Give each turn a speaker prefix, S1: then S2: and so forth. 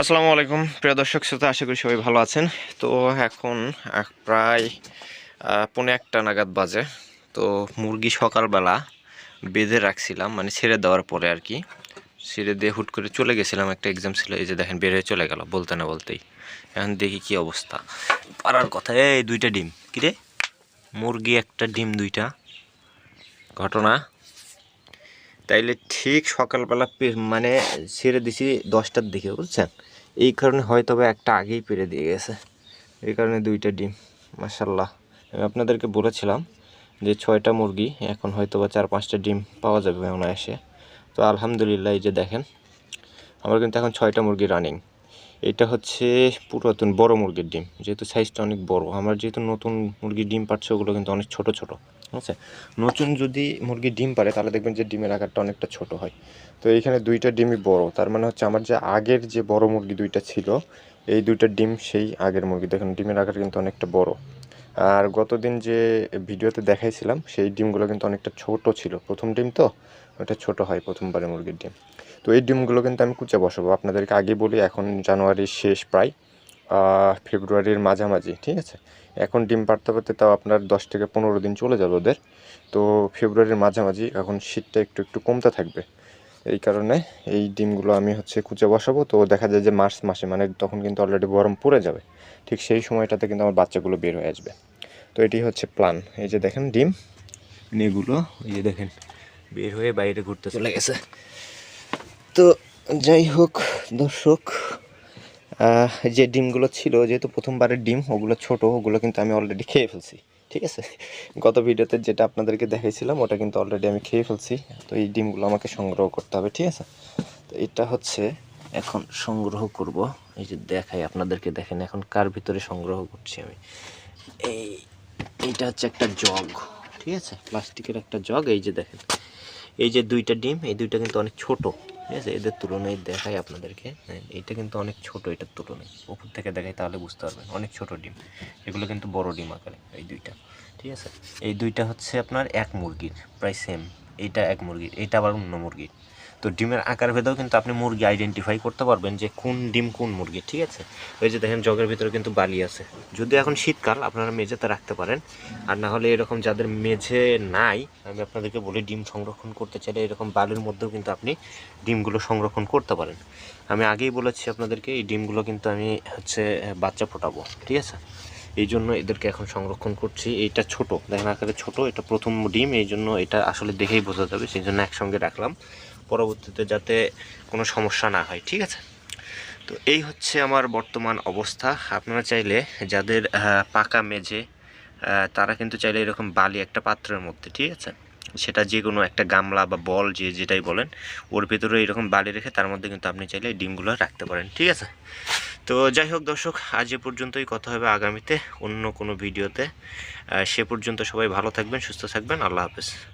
S1: আসসালামু আলাইকুম, প্রিয় দর্শক শ্রোতা, আশা করি সবাই ভালো আছেন। তো এখন প্রায় পৌনে একটা নাগাদ বাজে। তো মুরগি সকালবেলা বেঁধে রাখছিলাম মানে ছেড়ে দেওয়ার পরে আর কি। ছেড়ে দিয়ে হুট করে চলে গেছিলাম, একটা এক্সাম ছিল, এই যে দেখেন, বের হয়ে চলে গেল, বলতে না বলতেই। এখন দেখি কি অবস্থা। পারার কথা, এই দুইটা ডিম কিরে মুরগি একটা, ডিম দুইটা। ঘটনা তাইলে ঠিক সকালবেলা মানে ছেড়ে দিছি দশটার দিকে, বুঝছেন? এই কারণে হয়তো একটা আগেই পেরে দিয়ে গেছে। এই কারণে দুইটা ডিম মাসাল্লাহ আমি আপনাদেরকে বলেছিলাম যে ছয়টা মুরগি, এখন হয়তো বা চার পাঁচটা ডিম পাওয়া যাবে অনায়াসে। তো আলহামদুলিল্লাহ, এই যে দেখেন, আমার কিন্তু এখন ছয়টা মুরগি রানিং এটা হচ্ছে পুরাতন বড় মুরগির ডিম। যেহেতু সাইজটা অনেক বড়, আমার যেহেতু নতুন মুরগির ডিম পাচ্ছে, ওগুলো কিন্তু অনেক ছোট ছোট, ঠিক আছে? নতুন যদি মুরগির ডিম পারে, তাহলে দেখবেন যে ডিমের আকারটা অনেকটা ছোট হয়। তো এইখানে দুইটা ডিমই বড়, তার মানে হচ্ছে আমার যে আগের যে বড় মুরগি দুইটা ছিল, এই দুইটা ডিম সেই আগের মুরগি। দেখেন, ডিমের আকার কিন্তু অনেকটা বড়। আর গতদিন যে ভিডিওতে দেখাইছিলাম, সেই ডিমগুলো কিন্তু অনেকটা ছোট ছিল। প্রথম ডিম তো, ওটা ছোট হয় প্রথমবারে মুরগির ডিম। তো এই ডিমগুলো কিন্তু আমি কুচে বসাবো। আপনাদেরকে আগে বলি, এখন জানুয়ারির শেষ প্রায় ফেব্রুয়ারির মাঝামাঝি, ঠিক আছে? এখন ডিম পাড়তে পারতে তাও আপনার দশ থেকে পনেরো দিন চলে যাবে ওদের। তো ফেব্রুয়ারির মাঝামাঝি, এখন শীতটা একটু একটু কমতে থাকবে। এই কারণে এই ডিমগুলো আমি হচ্ছে কুচে বসাবো। তো দেখা যায় যে মার্চ মাসে মানে তখন কিন্তু অলরেডি গরম পড়ে যাবে। ঠিক সেই সময়টাতে কিন্তু আমার বাচ্চাগুলো বের হয়ে আসবে। তো এটি হচ্ছে প্ল্যান এই যে দেখেন ডিম। এগুলো এই যে দেখেন বের হয়ে বাইরে ঘুরতে চলে গেছে। তো যাই হোক দর্শক যে ডিমগুলো ছিল যেহেতু প্রথমবারের ডিম ওগুলো ছোট ওগুলো কিন্তু আমি অলরেডি খেয়ে ফেলছি। ঠিক আছে? গত ভিডিওতে যেটা আপনাদেরকে দেখাইছিলাম ওটা কিন্তু অলরেডি আমি খেয়ে ফেলছি। তো এই ডিমগুলো আমাকে সংগ্রহ করতে হবে ঠিক আছে? তো এটা হচ্ছে এখন সংগ্রহ করব। এই যে দেখাই আপনাদেরকে দেখেন এখন কার ভিতরে সংগ্রহ করছি আমি? এই এইটা হচ্ছে একটা জগ ঠিক আছে? প্লাস্টিকের একটা জগ এই যে দেখেন। এই যে দুইটা ডিম এই দুইটা কিন্তু অনেক ছোট ঠিক আছে? এদের তুলনায় দেখাই আপনাদেরকে হ্যাঁ, এইটা কিন্তু অনেক ছোট এটার তুলনায়। উপর থেকে দেখাই তাহলে বুঝতে পারবেন অনেক ছোট ডিম। এগুলো কিন্তু বড় ডিম আকারে এই দুইটা ঠিক আছে? এই দুইটা হচ্ছে আপনার এক মুরগির প্রায় সেম এইটা এক মুরগি এইটা আবার অন্য মুরগির তো ডিমের আকার ভেদেও কিন্তু আপনি মুরগি আইডেন্টিফাই করতে পারবেন যে কোন ডিম কোন মুরগি, ঠিক আছে? ওই যে দেখেন জগের ভিতরে কিন্তু বালি আছে। যদি এখন শীতকাল আপনারা মেঝেতে রাখতে পারেন, আর না হলে এরকম যাদের মেঝে নাই, আমি আপনাদেরকে বলি ডিম সংরক্ষণ করতে চাইলে এরকম বালির মধ্যেও কিন্তু আপনি ডিমগুলো সংরক্ষণ করতে পারেন। আমি আগেই বলেছি আপনাদেরকে, এই ডিমগুলো কিন্তু আমি হচ্ছে বাচ্চা ফোটাবো, ঠিক আছে? এই জন্য এদেরকে এখন সংরক্ষণ করছি। এইটা ছোট, দেখেন আকারে ছোট, এটা প্রথম ডিম এই জন্য এটা আসলে দেখেই বোঝা যাবে সেই জন্য একসঙ্গে রাখলাম। পরবর্তীতে যাতে কোনো সমস্যা না হয়, ঠিক আছে? তো এই হচ্ছে আমার বর্তমান অবস্থা। আপনারা চাইলে যাদের পাকা মেঝে তারা কিন্তু চাইলে এরকম বালি একটা পাত্রের মধ্যে, ঠিক আছে? সেটা যে কোনো একটা গামলা বা বল, যে যেটাই বলেন, ওর ভিতরে এরকম বালি রেখে তার মধ্যে কিন্তু আপনি চাইলে ডিমগুলো রাখতে পারেন, ঠিক আছে? তো যাই হোক দর্শক, আজ এ পর্যন্তই কথা হবে আগামীতে অন্য কোনো ভিডিওতে। সে পর্যন্ত সবাই ভালো থাকবেন, সুস্থ থাকবেন, আল্লাহ হাফেজ।